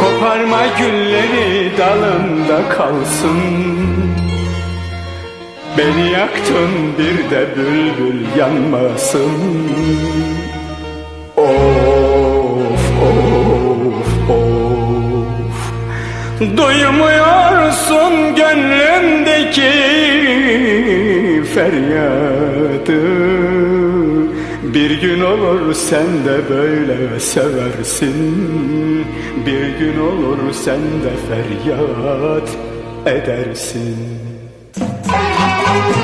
Koparma gülleri dalında kalsın. Beni yaktın bir de bülbül yanmasın. Of of of. Duymuyorsun gönlümdeki feryadı Bir gün olur sen de böyle seversin. Bir gün olur sen de feryat edersin. Bir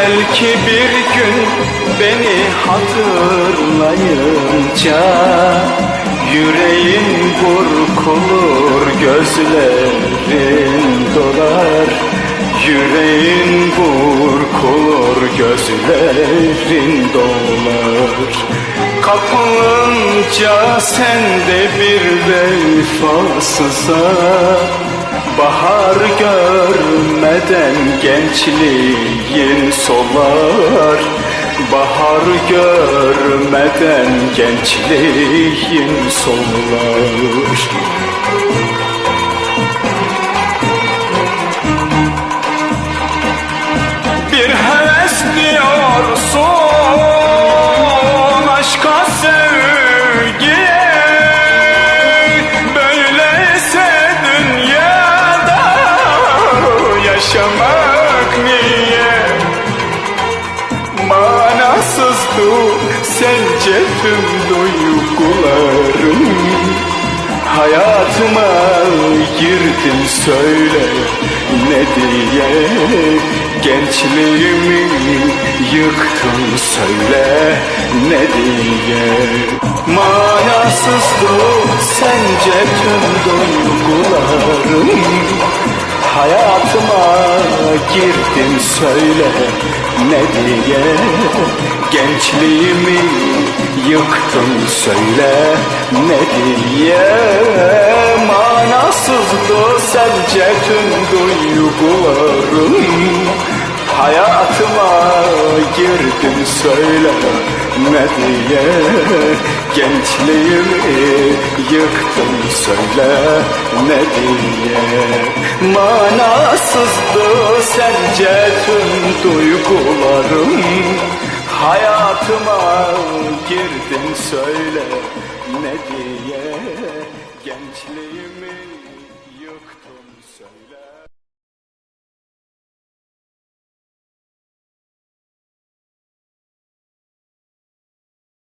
Belki bir gün beni hatırlayınca Yüreğin burkulur, gözlerin dolar. Yüreğin burkulur, gözlerin dolar. Kapılınca sen de bir vefasıza Bahar görmeden gençliğin solar. Bahar görmeden gençliğin solar. Bir heves diyorsun aşka sevgiye yaşamak niye? Manasızdı sence tüm duygularım Hayatıma girdin söyle ne diye? Gençliğimi yıktın söyle ne diye? Manasızdı sence tüm duygularım Hayatıma girdin söyle ne diye. Gençliğimi yıktın söyle ne diye. Manasızdı sence tüm duygularım. Hayatıma girdin söyle ne diye Gençliğimi yıktın söyle ne diye? Manasızdı sence tüm duygularım. Hayatıma girdin söyle ne diye? Gençliğimi